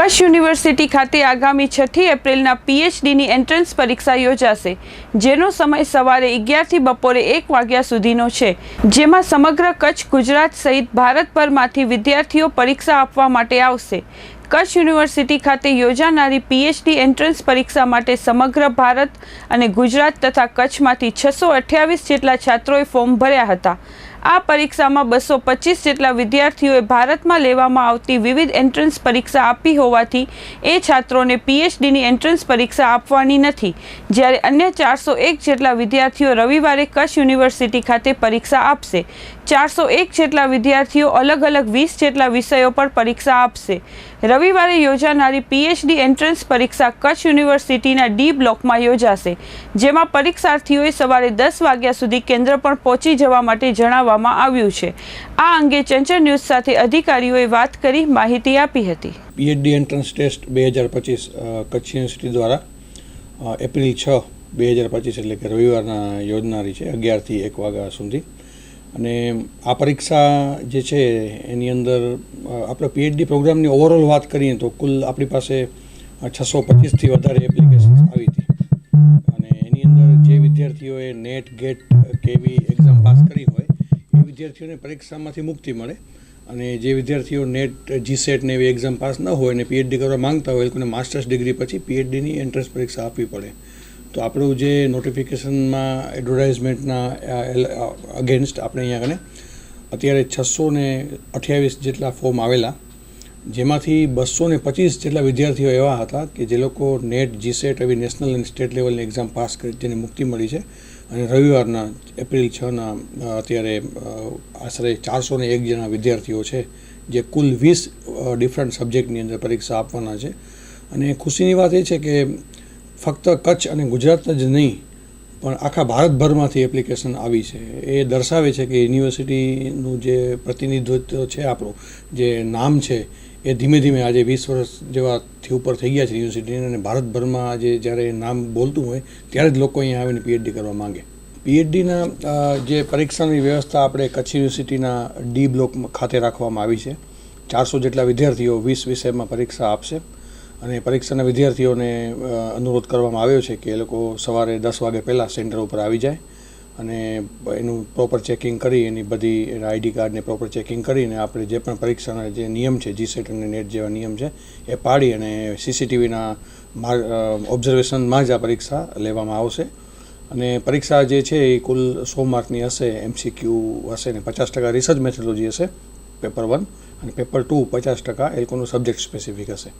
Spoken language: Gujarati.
કચ્છ યુનિવર્સિટી ખાતે આગામી છઠ્ઠી એપ્રિલના પીએચડીની એન્ટ્રન્સ પરીક્ષા યોજાશે, જેનો સમય સવારે અગિયારથી બપોરે એક વાગ્યા સુધીનો છે, જેમાં સમગ્ર કચ્છ, ગુજરાત સહિત ભારતભરમાંથી વિદ્યાર્થીઓ પરીક્ષા આપવા માટે આવશે. કચ્છ યુનિવર્સિટી ખાતે યોજાનારી પીએચડી એન્ટ્રન્સ પરીક્ષા માટે સમગ્ર ભારત અને ગુજરાત તથા કચ્છમાંથી છસો અઠ્યાવીસ જેટલા છાત્રોએ ફોર્મ ભર્યા હતા. આ પરીક્ષામાં બસો પચીસ જેટલા વિદ્યાર્થીઓએ ભારતમાં લેવામાં આવતી વિવિધ એન્ટ્રન્સ પરીક્ષા આપી હોવાથી એ છાત્રોને પીએચડીની એન્ટ્રન્સ પરીક્ષા આપવાની નથી. જ્યારે અન્ય ચારસો એક જેટલા વિદ્યાર્થીઓ રવિવારે કચ્છ યુનિવર્સિટી ખાતે પરીક્ષા આપશે. ચારસો એક જેટલા વિદ્યાર્થીઓ અલગ અલગ વીસ જેટલા વિષયો પર પરીક્ષા આપશે. રવિવારે યોજાનારી પીએચડી એન્ટ્રન્સ પરીક્ષા કચ્છ યુનિવર્સિટીના ડી બ્લોકમાં યોજાશે, જેમાં પરીક્ષાર્થીઓએ સવારે દસ વાગ્યા સુધી કેન્દ્ર પર પહોંચી જવા માટે જણાવવામાં આવ્યું છે. આ અંગે ચંચળ ન્યૂઝ સાથે અધિકારીઓએ વાત કરી માહિતી આપી હતી. પીએચડી એન્ટ્રન્સ ટેસ્ટ બે હજાર પચીસ કચ્છ યુનિવર્સિટી દ્વારા એપ્રિલ છ, બે હજાર પચીસ એટલે કે રવિવારના યોજનારી છે, અગિયારથી એક વાગ્યા સુધી. અને આ પરીક્ષા જે છે, એની અંદર આપણે પીએચડી પ્રોગ્રામની ઓવરઓલ વાત કરીએ તો કુલ આપણી પાસે છસો પચીસથી વધારે એપ્લિકેશન આવી હતી. અને એની અંદર જે વિદ્યાર્થીઓએ નેટ ગેટ કેવી એક્ઝામ પાસ કરી હોય, એ વિદ્યાર્થીઓને પરીક્ષામાંથી મુક્તિ મળે. અને જે વિદ્યાર્થીઓ નેટ જીસેટ ને એવી એક્ઝામ પાસ ન હોય અને પીએચડી કરવા માંગતા હોય, એ લોકોને માસ્ટર્સ ડિગ્રી પછી પીએચડીની એન્ટ્રન્સ પરીક્ષા આપવી પડે. તો આપણું જે નોટિફિકેશનમાં એડવર્ટાઇઝમેન્ટના અગેન્સ્ટ આપણે અહીંયા કને અત્યારે છસો ને અઠ્યાવીસ જેટલા ફોર્મ આવેલા, જેમાંથી બસો ને પચીસ જેટલા વિદ્યાર્થીઓ એવા હતા કે જે લોકો નેટ જીસેટ એવી નેશનલ અને સ્ટેટ લેવલની એક્ઝામ પાસ કરી, જેને મુક્તિ મળી છે. અને રવિવારના, એપ્રિલ છના અત્યારે આશરે ચારસો ને એક જણા વિદ્યાર્થીઓ છે, જે કુલ વીસ ડિફરન્ટ સબ્જેક્ટની અંદર પરીક્ષા આપવાના છે. અને ખુશીની વાત એ છે કે ફક્ત કચ્છ અને ગુજરાત જ નહીં, પણ આખા ભારતભરમાંથી એપ્લિકેશન આવી છે. એ દર્શાવે છે કે યુનિવર્સિટીનું જે પ્રતિનિધિત્વ છે આપણું, જે નામ છે, એ ધીમે ધીમે આજે વીસ વર્ષ જેવાથી ઉપર થઈ ગયા છે યુનિવર્સિટીને અને ભારતભરમાં આજે જ્યારે નામ બોલતું હોય, ત્યારે જ લોકો અહીંયા આવીને પીએચડી કરવા માંગે. પીએચડીના જે પરીક્ષાની વ્યવસ્થા આપણે કચ્છ યુનિવર્સિટીના ડી બ્લોક ખાતે રાખવામાં આવી છે. ચારસો જેટલા વિદ્યાર્થીઓ વીસ વિષયમાં પરીક્ષા આપશે. અને પરીક્ષાના વિદ્યાર્થીઓને અનુરોધ કરવામાં આવ્યો છે કે એ લોકો સવારે દસ વાગે પહેલાં સેન્ટર ઉપર આવી જાય અને એનું પ્રોપર ચેકિંગ કરી, એની બધી એના આઈડી કાર્ડને પ્રોપર ચેકિંગ કરીને આપણે જે પણ પરીક્ષાના જે નિયમ છે જીસેટ અને નેટ જેવા નિયમ છે, એ પાડી અને સીસીટીવીના ઓબ્ઝર્વેશનમાં જ આ પરીક્ષા લેવામાં આવશે. અને પરીક્ષા જે છે એ કુલ સો માર્કની હશે એમસીક્યુ હશે ને પચાસ ટકા રિસર્ચ મેથોલોજી હશે પેપર વન અને પેપર ટુ પચાસ ટકા એ લોકોનું સબ્જેક્ટ સ્પેસિફિક હશે.